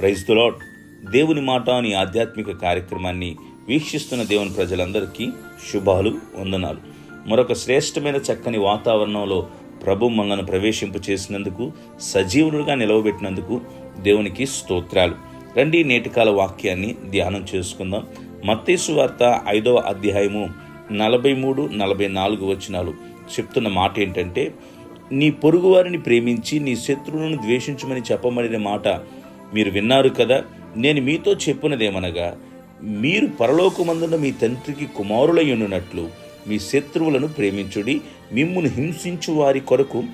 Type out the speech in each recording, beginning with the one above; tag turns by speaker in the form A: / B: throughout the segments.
A: Praise lord దేవుని మాట అని ఆధ్యాత్మిక కార్యక్రమాన్ని వీక్షిస్తున్న దేవుని ప్రజలందరికీ శుభాలు వందనాలు. మరొక శ్రేష్టమైన చక్కని వాతావరణంలో ప్రభు మనల్ని ప్రవేశింపు చేసినందుకు సజీవులుగా నిలవబెట్టినందుకు దేవునికి స్తోత్రాలు. రండి నేటికాల వాక్యాన్ని ధ్యానం చేసుకుందాం. మత్తేసు వార్త ఐదవ అధ్యాయము నలభై మూడు నలభై నాలుగు వచనాలు చెప్తున్న మాట ఏంటంటే నీ పొరుగువారిని ప్రేమించి నీ శత్రువులను ద్వేషించమని చెప్పబడిన మాట మీరు విన్నారు కదా నేను మీతో చెప్పినదేమనగా మీరు పరలోకమందున మీ తండ్రికి కుమారులై మీ శత్రువులను ప్రేమించుడి మిమ్మును హింసించు వారి కొరకు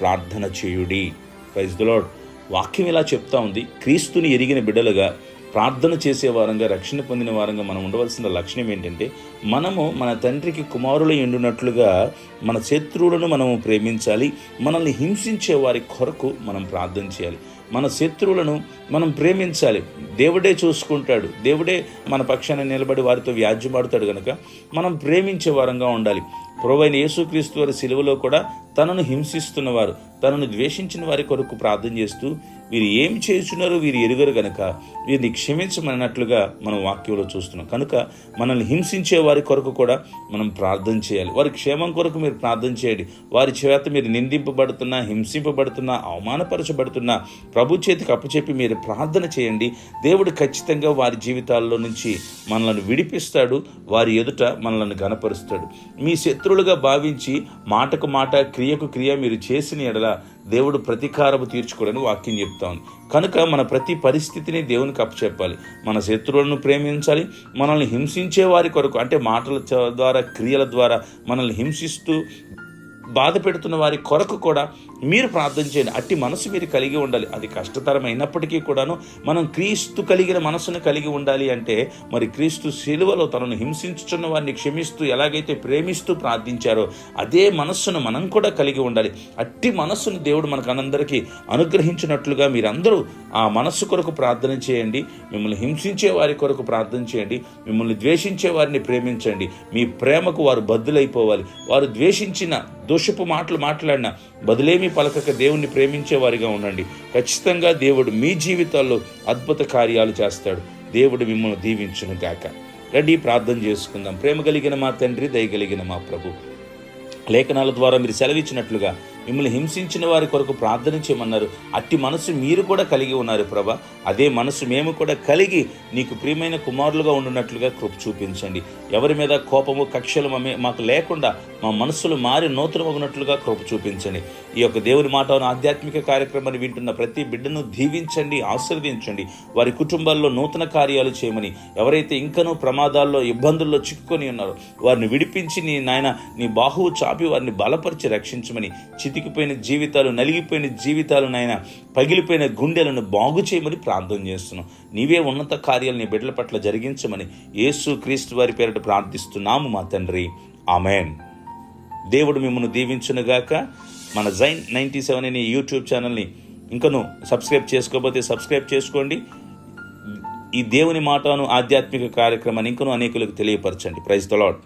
A: ప్రార్థన చేయుడి. ప్రైజ్ ద లార్డ్ వాక్యం ఇలా చెప్తా ఉంది క్రీస్తుని ఎరిగిన బిడ్డలుగా ప్రార్థన చేసే వారంగా రక్షణ పొందిన వారంగా మనం ఉండవలసిన లక్షణం ఏంటంటే మనము మన తండ్రికి కుమారులై ఉండునట్లుగా మన శత్రువులను మనము ప్రేమించాలి మనల్ని హింసించే వారి కొరకు మనం ప్రార్థన చేయాలి. మన శత్రువులను మనం ప్రేమించాలి. దేవుడే చూసుకుంటాడు. దేవుడే మన పక్షాన నిలబడి వారితో వ్యాజ్యమాడుతాడు కనుక మనం ప్రేమించే వారంగా ఉండాలి. ప్రొవైన యేసుక్రీస్తు వారి సిలువలో కూడా తనను హింసిస్తున్నవారు తనను ద్వేషించిన వారి కొరకు ప్రార్థన చేస్తూ వీరు ఏం చేస్తున్నారో వీరు ఎరుగరు గనక వీరిని క్షమించమన్నట్లుగా మనం వాక్యంలో చూస్తున్నాం. కనుక మనల్ని హింసించే వారి కొరకు కూడా మనం ప్రార్థన చేయాలి. వారి క్షేమం కొరకు మీరు ప్రార్థన చేయండి. వారి చేత మీరు నిందింపబడుతున్నా హింసింపబడుతున్నా అవమానపరచబడుతున్నా ప్రభు చేతికి అప్పచెప్పి మీరు ప్రార్థన చేయండి. దేవుడు ఖచ్చితంగా వారి జీవితాల్లో నుంచి మనల్ని విడిపిస్తాడు. వారి ఎదుట మనల్ని గనపరుస్తాడు మీ శత్రువులుగా భావించి మాటకు మాట క్రియకు క్రియ మీరు చేసిన ఎడల దేవుడు ప్రతీకారము తీర్చుకోడని వాక్యం చెప్తా ఉంది కనుక మన ప్రతి పరిస్థితిని దేవునికి అప్పచెప్పాలి. మన శత్రువులను ప్రేమించాలి. మనల్ని హింసించే వారి కొరకు అంటే మాటల చ- ద్వారా క్రియల ద్వారా మనల్ని హింసిస్తూ బాధ పెడుతున్న వారి కొరకు కూడా మీరు ప్రార్థన చేయండి. అట్టి మనసు మీరు కలిగి ఉండాలి. అది కష్టతరమైనప్పటికీ కూడాను మనం క్రీస్తు కలిగిన మనసును కలిగి ఉండాలి అంటే మరి క్రీస్తు శిలువలో తనను హింసించుచున్న వారిని క్షమిస్తూ ఎలాగైతే ప్రేమిస్తూ ప్రార్థించారో అదే మనస్సును మనం కూడా కలిగి ఉండాలి. అట్టి మనస్సును దేవుడు మనకు అందరికీ అనుగ్రహించినట్లుగా మీరందరూ ఆ మనస్సు కొరకు ప్రార్థన చేయండి. మిమ్మల్ని హింసించే వారి కొరకు ప్రార్థన చేయండి. మిమ్మల్ని ద్వేషించే వారిని ప్రేమించండి. మీ ప్రేమకు వారు బద్దులైపోవాలి. వారు ద్వేషించిన దోషపు మాటలు మాట్లాడిన బదులేమీ పలకక దేవుణ్ణి ప్రేమించే వారిగా ఉండండి. ఖచ్చితంగా దేవుడు మీ జీవితాల్లో అద్భుత కార్యాలు చేస్తాడు. దేవుడు మిమ్మల్ని దీవించును గాక. రెడీ ప్రార్థన చేసుకుందాం. ప్రేమ కలిగిన మా తండ్రి దయగలిగిన మా ప్రభు. లేఖనాల ద్వారా మీరు సెలవిచ్చినట్లుగా మిమ్మల్ని హింసించిన వారి కొరకు ప్రార్థన చేయమన్నారు. అట్టి మనసు మీరు కూడా కలిగి ఉన్నారు ప్రభా. అదే మనసు మేము కూడా కలిగి నీకు ప్రియమైన కుమారులుగా ఉండున్నట్లుగా కృప చూపించండి. ఎవరి మీద కోపము కక్షలు మాకు లేకుండా మా మనసులు మారి నూతనమగినట్లుగా కృప చూపించండి. ఈ యొక్క దేవుని మాట ఆధ్యాత్మిక కార్యక్రమాన్ని వింటున్న ప్రతి బిడ్డను దీవించండి ఆశీర్వదించండి. వారి కుటుంబాల్లో నూతన కార్యాలు చేయమని ఎవరైతే ఇంకనూ ప్రమాదాల్లో ఇబ్బందుల్లో చిక్కుకొని ఉన్నారో వారిని విడిపించి నీ నాయన నీ బాహువు చాపి వారిని బలపరిచి రక్షించమని చితికిపోయిన జీవితాలు నలిగిపోయిన జీవితాలు నాయన పగిలిపోయిన గుండెలను బాగు చేయమని ప్రార్థన చేస్తున్నాం. నీవే ఉన్నత కార్యాలు నీ బిడ్డల పట్ల జరిగించమని యేసు క్రీస్తు వారి పేరిట ప్రార్థిస్తున్నాము మా తండ్రి. ఆమెన్. దేవుడు మిమ్మల్ని దీవించునుగాక మన జైన్ నైంటీ సెవెన్ అనే యూట్యూబ్ ఛానల్ని ఇంకను సబ్స్క్రైబ్ చేసుకోకపోతే సబ్స్క్రైబ్ చేసుకోండి. ఈ దేవుని మాటను ఆధ్యాత్మిక కార్యక్రమాన్ని ఇంకనూ అనేకులకు తెలియపరచండి. Praise the lord